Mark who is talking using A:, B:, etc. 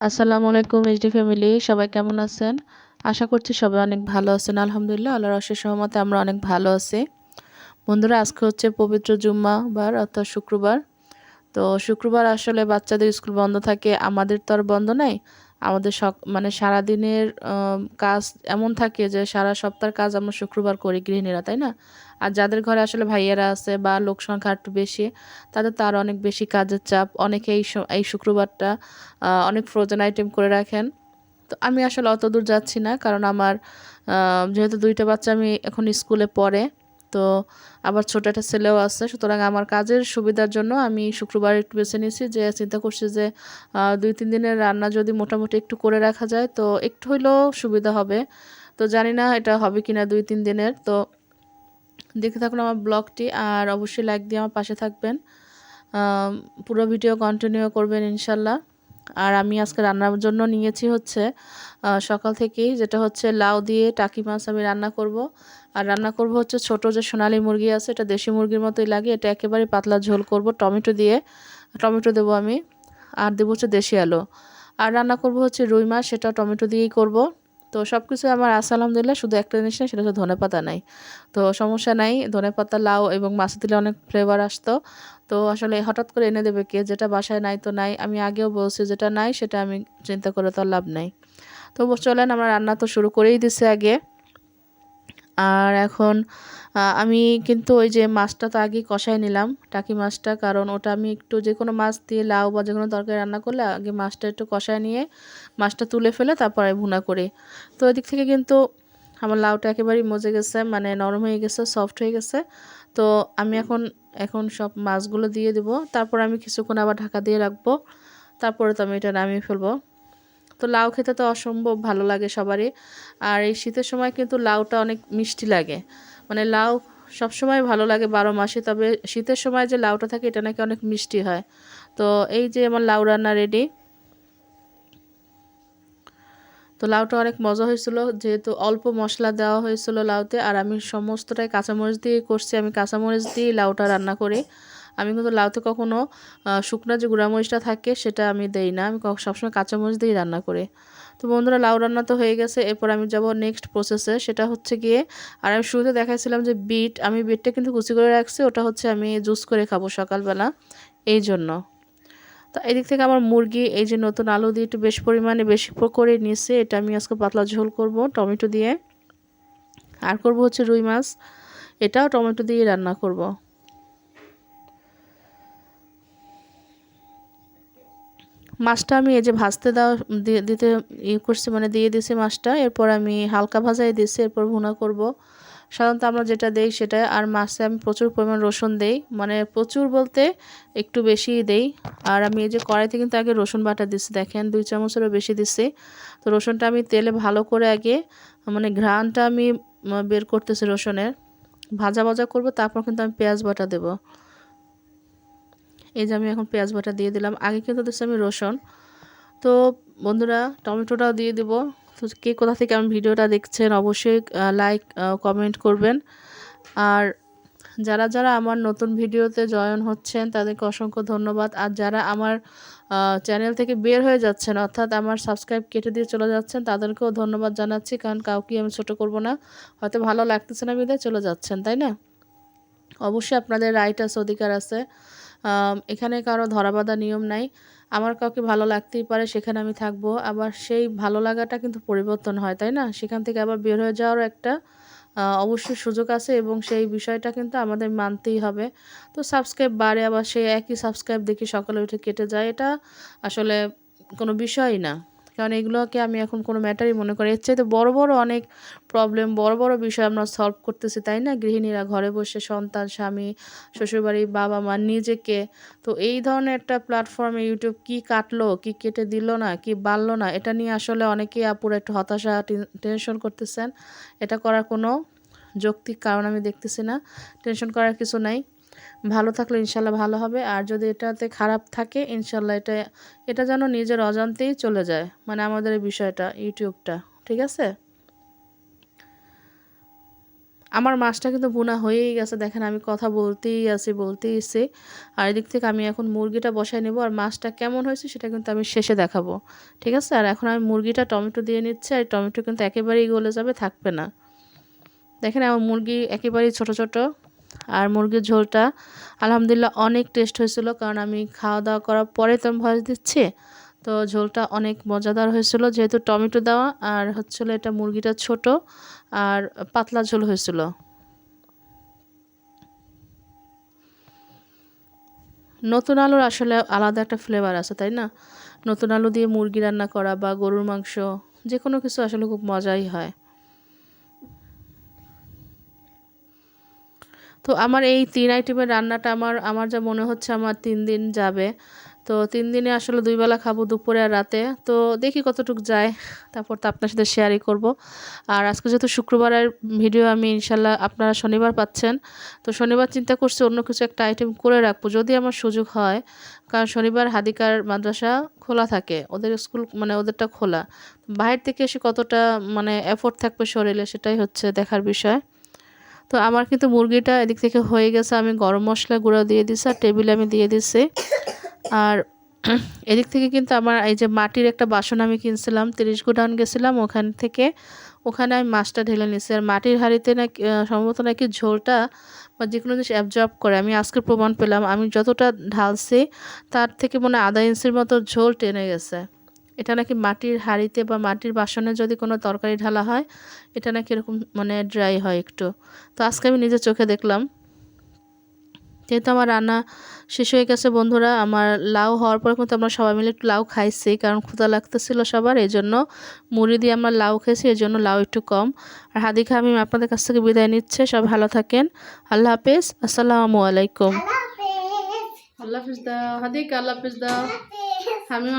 A: আসসালামু আলাইকুম HD family, সবাই কেমন আছেন? আশা করছি সবাই অনেক ভালো আছেন, আলহামদুলিল্লাহ, আল্লাহর অশেষ সহমতে আমরা অনেক ভালো আছি। বন্ধুরা, আজকে হচ্ছে পবিত্র জুম্মাবার, অর্থাৎ শুক্রবার। তো শুক্রবার আসলে বাচ্চাদের স্কুল বন্ধ থাকে, আমাদের তো আর বন্ধ নাই আমাদের সক মানে সারাদিনের কাজ এমন থাকে যে সারা সপ্তাহের কাজ আমরা শুক্রবার করি গৃহিণীরা, তাই না? আর যাদের ঘরে আসলে ভাইয়েরা আছে বা লোক সংখ্যা একটু বেশি, তাদের তো আর অনেক বেশি কাজের চাপ। অনেকে এই এই শুক্রবারটা অনেক ফ্রোজেন আইটেম করে রাখেন। তো আমি আসলে অত দূর যাচ্ছি না, কারণ আমার যেহেতু দুইটা বাচ্চা আমি এখন স্কুলে পড়ে তো আবার ছোট একটা ছেলেও আছে। সুতরাং আমার কাজের সুবিধার জন্য আমি শুক্রবার একটু বেছে নিয়েছি যে চিন্তা করছি যে দুই, তিন দিনের রান্না যদি মোটামুটি একটু করে রাখা যায় তো একটু হইলেও সুবিধা হবে। তো জানি না এটা হবে কি না দুই, তিন দিনের। তো দেখতে থাকুন আমার ব্লগটি আর অবশ্যই লাইক দিয়ে আমার পাশে থাকবেন। পুরো ভিডিও কন্টিনিউ করবেন ইনশাল্লাহ। আর আমি আজকে রান্নার জন্য নিয়েছি হচ্ছে সকাল থেকেই যেটা হচ্ছে লাউ দিয়ে টাকি মাছ আমি রান্না করব। আর রান্না করব হচ্ছে ছোট যে সোনালি মুরগি আছে, এটা দেশি মুরগির মতোই লাগে, এটা একেবারে পাতলা ঝোল করব, টমেটো দিয়ে, টমেটো দেবো আমি, আর দেবো হচ্ছে দেশি আলু। আর রান্না করব হচ্ছে রুই মাছ সেটা টমেটো দিয়েই করব। তো সব কিছু আমার আছে, আলহামদুলিল্লাহ। শুধু একটা জিনিস নেই, সেটা হচ্ছে ধনে পাতা নাই। তো সমস্যা নাই, ধনে পাতা, লাউ এবং মাছ দিলে অনেক ফ্লেভার আসতো। তো আসলে হঠাৎ করে এনে দেবে কে? যেটা বাসায় নাই তো নাই। আমি আগেও বলছি, যেটা নাই সেটা আমি চিন্তা করে তো লাভ নাই। তো চলেন, আমার রান্না তো শুরু করেই দিছে আগে। আর এখন আমি কিন্তু ওই যে মাছটা তো আগে কষাই নিলাম, টাকি মাছটা, কারণ ওটা আমি একটু যে কোনো মাছ দিয়ে লাউ বা যে কোনো তরকারি রান্না করলে আগে মাছটা একটু কষায় নিয়ে মাছটা তুলে ফেলে তারপরে ভুনা করি। তো ওই দিক থেকে কিন্তু আমার লাউটা একেবারেই মজে গেছে মানে নরম হয়ে গেছে সফট হয়ে গেছে। তো আমি এখন এখন সব মাছগুলো দিয়ে দেবো, তারপর আমি কিছুক্ষণ আবার ঢাকা দিয়ে রাখব, তারপরে তো আমি এটা নামিয়ে ফেলব। তো লাউ খেতে তো অসম্ভব ভালো লাগে সবারই। আর এই শীতের সময় কিন্তু লাউটা অনেক মিষ্টি লাগে। মানে লাউ সবসময় ভালো লাগে বারো মাসে, তবে শীতের সময় যে লাউটা থাকে এটা নাকি অনেক মিষ্টি হয়। তো এই যে আমার লাউ রান্না রেডি তো লাউটা অনেক মজা হয়েছিল, যেহেতু অল্প মশলা দেওয়া হয়েছিল লাউতে, আর আমি সমস্তটাই কাঁচামরিচ দিয়ে করছি। আমি কাঁচামরিচ দিয়ে লাউটা রান্না করি। আমি কিন্তু লাউতে কখনো শুকনো যে গুঁড়ামরিচটা থাকে সেটা আমি দেই না। আমি সবসময় কাঁচামরিচ দিয়েই রান্না করি। তো বন্ধুরা, লাউ রান্না তো হয়ে গেছে। এরপর আমি যাব নেক্সট প্রসেসে সেটা হচ্ছে গিয়ে, আর আমি শুরুতে দেখাইছিলাম যে বিট, আমি বিটটা কিন্তু কুচি করে রাখছি। ওটা হচ্ছে আমি জুস করে খাব সকালবেলা। এই জন্য। তো এদিক থেকে আমার মুরগি, এই যে নতুন আলু দিয়ে একটু বেশ পরিমাণে বেশি করে নিয়েছে। এটা আমি আজকে পাতলা ঝোল করব টমেটো দিয়ে। আর করব হচ্ছে রুই মাছ। এটাও টমেটো দিয়ে রান্না করব। মাছটা আমি এই যে ভাজতে দাও দিতে ইয়ে করছি মানে দিয়ে দিছি মাছটা, এরপর আমি হালকা ভাজাই দিছি, এরপর ভুনা করব। সাধারণত আমরা যেটা দেই সেটা আর মাছে আমি প্রচুর পরিমাণ রসুন দেই মানে প্রচুর বলতে একটু বেশিই দেই। আর আমি এই যে কড়াইতে কিন্তু আগে রসুন বাটা দিচ্ছি দেখেন দুই চামচেরও বেশি দিচ্ছি তো রসুনটা আমি তেলে ভালো করে আগে মানে ঘ্রাণটা আমি বের করতেছি রসুনের। ভাজা ভাজা করব, তারপর কিন্তু আমি পেঁয়াজ বাটা দেব। এই যে আমি এখন পেঁয়াজ বাটা দিয়ে দিলাম। আগে কিন্তু দিচ্ছি আমি রসুন। তো বন্ধুরা, টমেটোটাও দিয়ে দেবো। তো কে কোথা থেকে আমি ভিডিওটা দেখছেন, অবশ্যই লাইক কমেন্ট করবেন। আর যারা যারা আমার নতুন ভিডিওতে জয়েন হচ্ছেন, তাদেরকে অসংখ্য ধন্যবাদ। আর যারা আমার চ্যানেল থেকে বের হয়ে যাচ্ছেন, অর্থাৎ আমার সাবস্ক্রাইব কেটে দিয়ে চলে যাচ্ছেন, তাদেরকেও ধন্যবাদ জানাচ্ছি। কারণ কাউকে আমি ছোট করব না। হয়তো ভালো লাগতেছে না বিদায়, চলে যাচ্ছেন, তাই না? অবশ্যই আপনাদের রাইট আছে অধিকার আছে। এখানে কারও ধরাবাধা নিয়ম নাই। আমার কাউকে ভালো লাগতেই পারে, সেখানে আমি থাকব। আবার সেই ভালো লাগাটা কিন্তু পরিবর্তন হয়, তাই না? সেখান থেকে আবার বের হয়ে যাওয়ার একটা অবশ্যই সুযোগ আছে এবং সেই বিষয়টা কিন্তু আমাদের মানতেই হবে। তো সাবস্ক্রাইব বাড়ে, আবার সেই একই সাবস্ক্রাইব দেখি সকালে উঠে কেটে যায়। এটা আসলে কোনো বিষয়ই না। কারণ এগুলোকে আমি এখন কোনো ম্যাটারই মনে করি এর চাইতে বড় বড় অনেক প্রবলেম বড় বড় বিষয় আমরা সলভ করতেছি, তাই না? গৃহিণীরা ঘরে বসে সন্তান, স্বামী, শ্বশুরবাড়ি, বাবা মা, নিজেকে। তো এই ধরনের একটা প্ল্যাটফর্মে ইউটিউব কি কাটলো, কি কেটে দিল না, কি বাড়লো না, এটা নিয়ে আসলে অনেকেই আপুর একটু হতাশা টেনশন করতেছেন। এটা করার কোনো যৌক্তিক কারণ আমি দেখতেছি না। টেনশন করার কিছু নাই। ভালো থাকলে ইনশাল্লাহ ভালো হবে। আর যদি এটাতে খারাপ থাকে, ইনশাল্লাহ এটা এটা যেন নিজের অজান্তেই চলে যায় মানে আমাদের এই বিষয়টা, ইউটিউবটা, ঠিক আছে? আমার মাছটা কিন্তু বোনা হয়েই গেছে, দেখেন আমি কথা বলতেই আছি বলতেই আছি আর এদিক থেকে আমি এখন মুরগিটা বসাই নেব, আর মাছটা কেমন হয়েছে সেটা কিন্তু আমি শেষে দেখাবো, ঠিক আছে? আর এখন আমি মুরগিটা টমেটো দিয়ে নিচ্ছি, আর টমেটো কিন্তু একেবারেই গলে যাবে, থাকবে না। দেখেন আমার মুরগি একেবারেই ছোট ছোট। আর মুরগির ঝোলটা, আলহামদুলিল্লাহ অনেক টেস্ট হয়েছিল কারণ আমি খাওয়া দাওয়া করার পরে তো ভয়েস দিচ্ছি। তো ঝোলটা অনেক মজাদার হয়েছিল, যেহেতু টমেটো দেওয়া আর হচ্ছিল এটা মুরগিটা ছোট আর পাতলা ঝোল হয়েছিল। নতুন আলুর আসলে আলাদা একটা ফ্লেভার আছে, তাই না? নতুন আলু দিয়ে মুরগি রান্না করা বা গরুর মাংস যে কোনো কিছু আসলে খুব মজাই হয়। তো আমার এই তিন আইটেমের রান্নাটা আমার আমার যা মনে হচ্ছে আমার তিন দিন যাবে। তো তিন দিনে আসলে দুই বেলা খাব দুপুরে আর রাতে। তো দেখি কতটুকু যায়, তারপর তো আপনার সাথে শেয়ারই করব। আর আজকে যেহেতু শুক্রবারের ভিডিও আমি ইনশাল্লাহ আপনারা শনিবার পাচ্ছেন, তো শনিবার চিন্তা করছি অন্য কিছু একটা আইটেম করে রাখব, যদি আমার সুযোগ হয়। কারণ শনিবার হাদিকার মাদ্রাসা খোলা থাকে, ওদের স্কুল মানে ওদেরটা খোলা। বাইরে থেকে এসে কতটা মানে এফোর্ট থাকবে শরীরে সেটাই হচ্ছে দেখার বিষয়। তো আমার কিন্তু মুরগিটা এদিক থেকে হয়ে গেছে, আমি গরম মশলা গুঁড়ো দিয়ে দিছি আর টেবিলে আমি দিয়ে দিছি। আর এদিক থেকে কিন্তু আমার এই যে মাটির একটা বাসন আমি কিনছিলাম, তিরিশ গোডাউন গেছিলাম ওখান থেকে। ওখানে আমি মাছটা ঢেলে নিছি আর মাটির হাঁড়িতে নাকি সম্ভবত নাকি ঝোলটা বা যে কোনো জিনিস অ্যাবজর্ব করে। আমি আজকে প্রমাণ পেলাম, আমি যতটা ঢালছি তার থেকে মনে আধা ইঞ্চির মতো ঝোল টেনে গেছে। এটা নাকি মাটির হাঁড়িতে বা মাটির বাসনে যদি কোনো তরকারি ঢালা হয় এটা নাকি এরকম মানে ড্রাই হয় একটু। তো আজকে আমি নিজের চোখে দেখলাম। যেহেতু আমার রান্না শেষ হয়ে গেছে বন্ধুরা আমার লাউ হওয়ার পর কিন্তু আমরা সবাই মিলে একটু লাউ খাইছি কারণ ক্ষুদা লাগতেছিল সবার এই জন্য মুড়ি দিয়ে আমরা লাউ খেয়েছি এই জন্য লাউ একটু কম। আর হাদিকা আমি আপনাদের কাছ থেকে বিদায় নিচ্ছে সব ভালো থাকেন। আল্লাহ হাফেজ আসসালামু আলাইকুম। আল্লাহ হাফিজ। দাও হাদিকা আল্লাহ হাফিজ দাও। আমি